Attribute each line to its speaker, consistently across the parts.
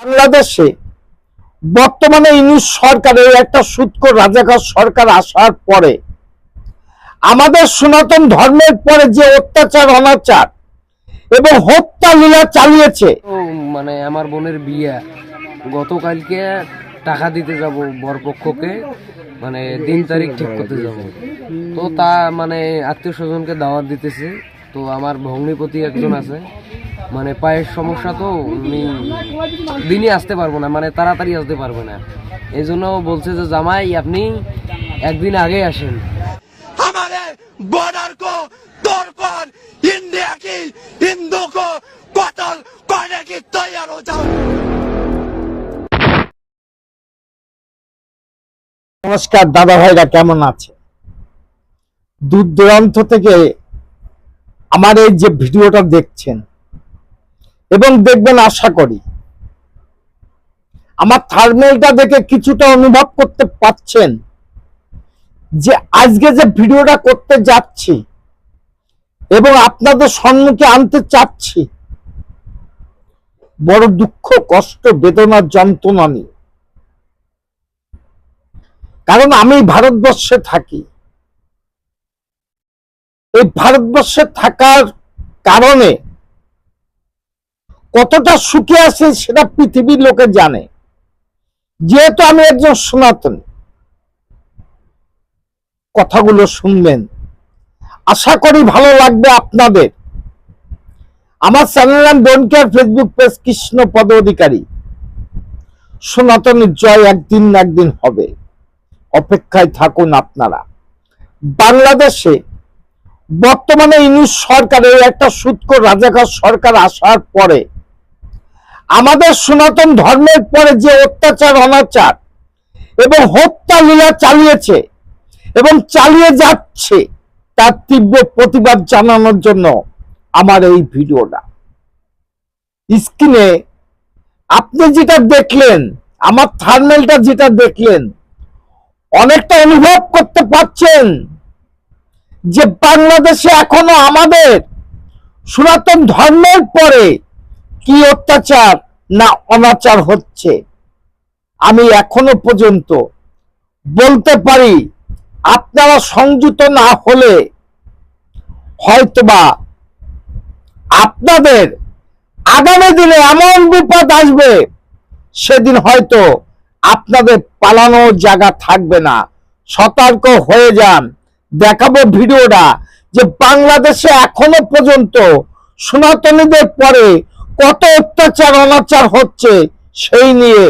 Speaker 1: বাংলাদেশে বর্তমানে ইউনুস সরকারের একটা সুৎকর রাজাকার সরকার আসার পরে আমাদের সনাতন ধর্মের পরে যে অত্যাচার, অনাচার এবং হত্যা লীলা চালিয়েছে।
Speaker 2: মানে আমার বোনের বিয়ে। গতকালকে টাকা দিতে যাব বরপক্ষকে মানে দিন তারিখ ঠিক করতে যাব। তো তা মানে আত্মীয় স্বজনকে দাওয়াত দিতেছে। তো আমার ভগ্নিপতি একজন আছে। মানে পায়ের সমস্যা তো দিনই আসতে পারব না মানে তাড়াতাড়ি আসতে পারব না। এই জন্য বলছে যে জামাই আপনি একদিন আগে আসেন।
Speaker 1: নমস্কার দাদা ভাইরা কেমন আছে? দূর দূরান্ত থেকে আমার এই যে ভিডিওটা দেখছেন এবং দেখবেন আশা করি আমার থার্মেলটা দেখে কিছুটা অনুভব করতে পাচ্ছেন যে আজকে যে ভিডিওটা করতে যাচ্ছি এবং আপনাদের সম্মুখে আনতে চাচ্ছি, বড় দুঃখ, কষ্ট, বেদনা, যন্ত্রণা নিয়ে। কারণ আমি ভারতবর্ষে থাকি। এই ভারতবর্ষে থাকার কারণে কতটা সুখে আছে সেটা পৃথিবীর লোকে জানে। যেহেতু আমি একজন সনাতন, কথাগুলো শুনবেন। আশা করি ভালো লাগবে আপনাদের। আমার চ্যানেল নাম don't care Facebook page Krishna Pada Adhikari. সনাতনের জয় একদিন না একদিন হবে। অপেক্ষায় থাকুন আপনারা। বাংলাদেশে বর্তমানে ইউনুস সরকারের একটা সুৎকর রাজাকার সরকার আসার পরে আমাদের সনাতন ধর্মের পরে যে অত্যাচার, অনাচার এবং হত্যা লীলা চালিয়েছে এবং চালিয়ে যাচ্ছে, তার তীব্র প্রতিবাদ জানানোর জন্য আমার এই ভিডিওটা। স্ক্রিনে আপনি যেটা দেখলেন, আমার থার্মেলটা যেটা দেখলেন, অনেকটা অনুভব করতে পারছেন যে বাংলাদেশে এখনও আমাদের সনাতন ধর্মের পরে কি অত্যাচার না অনাচার হচ্ছে? আমি এখনও পর্যন্ত বলতে পারি, আপনারা সংযুক্ত না হলে হয়তোবা আপনাদের আগামী দিনে এমন বিপদ আসবে, সেদিন হয়তো আপনাদের পালানোর জায়গা থাকবে না। সতর্ক হয়ে যান। দেখাবো ভিডিওটা যে বাংলাদেশে এখনও পর্যন্ত সনাতনীদের পরে কত অত্যাচার, অনাচার হচ্ছে সেই নিয়ে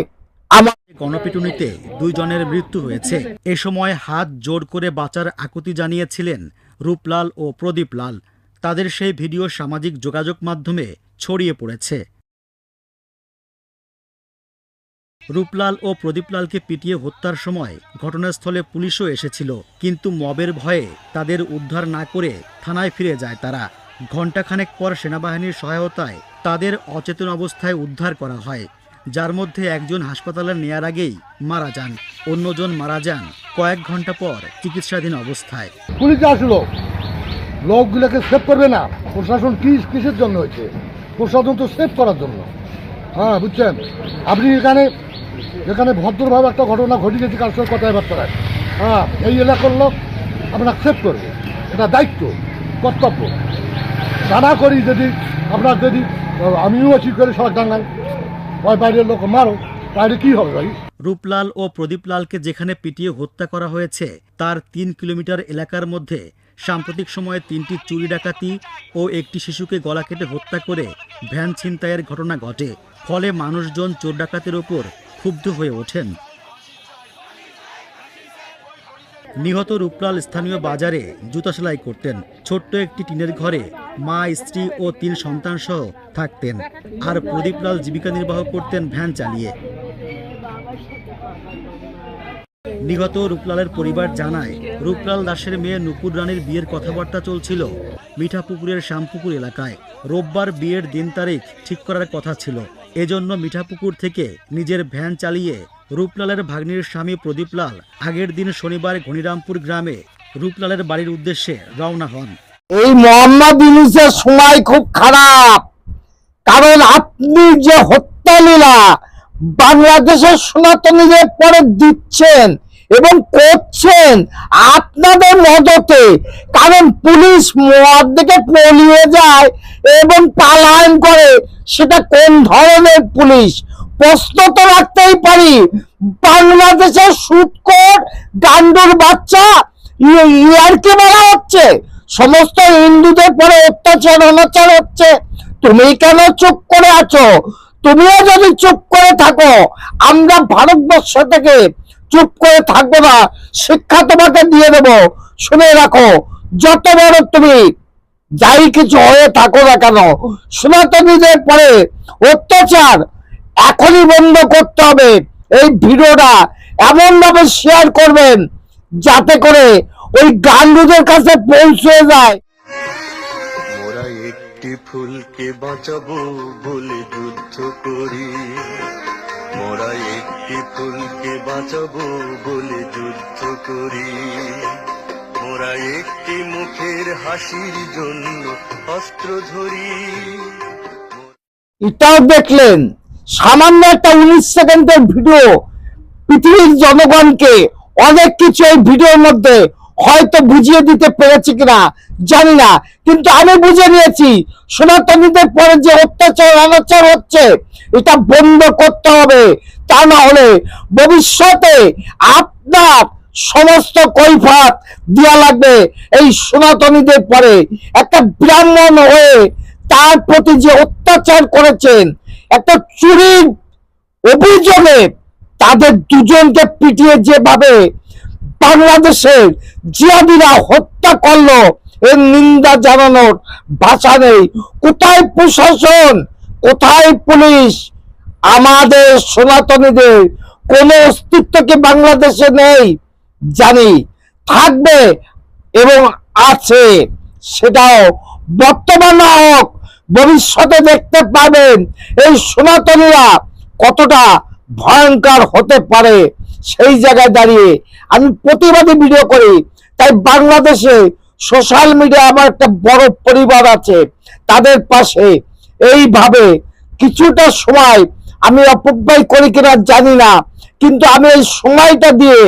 Speaker 1: আমার
Speaker 3: গণপিটুনিতে দুইজনের মৃত্যু হয়েছে। এ সময় হাত জোর করে বাঁচার আকুতি জানিয়েছিলেন রূপলাল ও প্রদীপ লাল তাদের সেই ভিডিও সামাজিক যোগাযোগ মাধ্যমে ছড়িয়ে পড়েছে। রূপলাল ও প্রদীপলালকে পিটিয়ে হত্যার সময় ঘটনাস্থলে পুলিশও এসেছিল, কিন্তু মবের ভয়ে তাদের উদ্ধার না করে থানায় ফিরে যায় তারা। ঘণ্টাখানেক পর সেনাবাহিনীর সহায়তায় তাদের অচেতন অবস্থায় উদ্ধার করা হয়, যার মধ্যে একজন হাসপাতালে নেয়ার আগেই মারা যান, অন্যজন মারা যান কয়েক ঘণ্টা পর চিকিৎসাধীন অবস্থায়।
Speaker 4: পুলিশ আসলো। লোকগুলোকে সেভ করবে না। প্রশাসন কি কিসের জন্য হয়েছে? প্রশাসন তো সেভ করার জন্য। হ্যাঁ বুঝছেন? আপনি এখানে এখানে ভদ্রভাবে একটা ঘটনা ঘটে গেছে কার সঙ্গে কথায় বার্তায় হ্যাঁ এই এলাকার লোক আপনার সেভ করবে। এটা দায়িত্ব, কর্তব্য। তা করি যদি আপনার যদি, আমিও আছি করে সব ডাঙ্গাই ওই বাইরের লোক মারো বাইরে কি হবে ভাই?
Speaker 3: রূপলাল ও প্রদীপলালকে যেখানে পিটিয়ে হত্যা করা হয়েছে, তার তিন কিলোমিটার এলাকার মধ্যে সাম্প্রতিক সময়ে তিনটি চুরি ডাকাতি ও একটি শিশুকে গলা কেটে হত্যা করে ভ্যান ছিনতাইয়ের ঘটনা ঘটে। ফলে মানুষজন চোর ডাকাতের ওপর ক্ষুব্ধ হয়ে ওঠেন। নিহত রূপলাল স্থানীয় বাজারে জুতা সেলাই করতেন। ছোট্ট একটি টিনের ঘরে মা, স্ত্রী ও তিন সন্তান সহ থাকতেন। আর প্রদীপলাল জীবিকা নির্বাহ করতেন ভ্যান চালিয়ে। নিহত রূপলালের পরিবার জানায়, রূপলাল দাসের মেয়ে নুপুর রানীর বিয়ের কথাবার্তা চলছিল মিঠাপুকুরের শ্যামপুকুর এলাকায়। রোববার বিয়ের দিন তারিখ ঠিক করার কথা ছিল। এজন্য মিঠাপুকুর থেকে নিজের ভ্যান চালিয়ে রূপলালের ভাগ্নির স্বামী প্রদীপলাল আগের দিন শনিবার ঘনিরামপুর গ্রামে রূপলালের বাড়ির উদ্দেশ্যে রওনা হন।
Speaker 1: এই মোহাম্মদ ইউনুসের সময় খুব খারাপ। কারণ আপনি যে হত্যা লীলা বাংলাদেশের সনাতনীদের পরে দিচ্ছেন এবং করছেন, আপনাদের মদতে, কারণ পুলিশ মদ দিকে পলিয়ে যায় এবং পালায়ন করে, সেটা কোন ধরনের পুলিশ? প্রশ্ন তো রাখতেই পারি, বাংলাদেশের সুৎকর গান্ডুর বাচ্চা ইয়ারকি বলা হচ্ছে। সমস্ত হিন্দুদের পরে অত্যাচার, অনাচার হচ্ছে। তুমি কেন চুপ করে আছো? তুমিও যদি চুপ করে থাকো, আমরা ভারতবর্ষ থেকে চুপ করে থাকব না। শিক্ষা তোমাকে দিয়ে দেবো। শুনে রাখো, যত বড় তুমি, যাই কিছু হয়ে থাকো না কেন, সনাতনীদের পরে অত্যাচার এখনই বন্ধ করতে হবে। এই ভিডিওটা এমন ভাবে শেয়ার করবেন, যাতে করে ওই গান্ডুদের কাছে পৌঁছে যায়।
Speaker 5: মোরা একটি ফুলকে বাঁচাবো বলে যুদ্ধ করি। মোরা একটি ফুলকে বাঁচাবো বলে যুদ্ধ করি। মোরা একটি মুখের হাসির জন্য অস্ত্র ধরি।
Speaker 1: এটাও দেখলেন সামান্য একটা উনিশ সেকেন্ডের ভিডিও পৃথিবীর জনগণকে অনেক কিছু এই ভিডিওর মধ্যে হয়তো বুঝিয়ে দিতে পেরেছি কিনা, জানি না। কিন্তু আমি বুঝে নিয়েছি সনাতনীদের পরে যে অত্যাচার, অনাচার হচ্ছে, এটা বন্ধ করতে হবে। তা না হলে ভবিষ্যতে আপনার সমস্ত কৈফাত দেওয়া লাগবে এই সনাতনীদের পরে। একটা ব্রাহ্মণ হয়ে তার প্রতি যে অত্যাচার করেছেন, একটা চুরির অভিযোগে তাদের দুজনকে পিটিয়ে যেভাবে বাংলাদেশের জিয়াদিরা হত্যা করল। এর নিন্দা জানানোর ভাষা নেই। কোথায় প্রশাসন? কোথায় পুলিশ? আমাদের সনাতনীদের কোনো অস্তিত্ব কি বাংলাদেশে নেই? জানি। থাকবে এবং আছে। সেটাও বর্তমান হোক, ভবিষ্যতে দেখতে পাবেন। এই সনাতনীরা কতটা ভয়ঙ্কর হতে পারে। সেই জায়গায় দাঁড়িয়ে আমি প্রতিবাদে ভিডিও করি। তাই বাংলাদেশে সোশ্যাল মিডিয়া আমার একটা বড় পরিবার আছে। তাদের পাশে এইভাবে কিছুটা সময় আমি অপব্যয় করি কিনা জানি না। কিন্তু আমি এই সময়টা দিয়ে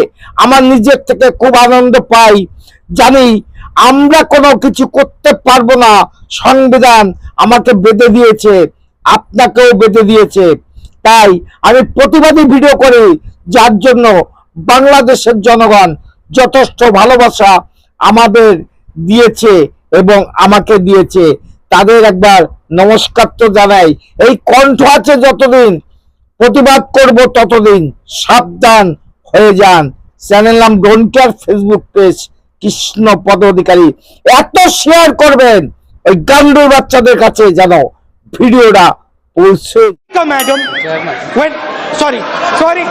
Speaker 1: আমার নিজের থেকে খুব আনন্দ পাই। জানি আমরা কোনো কিছু করতে পারব না। সংবিধান আমাকে বেঁধে দিয়েছে। আপনাকেও বেঁধে দিয়েছে। তাই আমি প্রতিবাদী ভিডিও করি। যার জন্য বাংলাদেশের জনগণ যথেষ্ট ভালোবাসা আমাদের দিয়েছে এবং আমাকে দিয়েছে। তাদের একবার নমস্কার তো জানাই। এই কণ্ঠ আছে যতদিন প্রতিবাদ করব ততদিন। সাবধান হয়ে যান। চ্যানেল নাম don't care Facebook page Krishna Pada Adhikari এত শেয়ার করবেন ওই গান্ডুর বাচ্চাদের কাছে যেন ভিডিওটা পৌঁছে.
Speaker 6: When, sorry, sorry.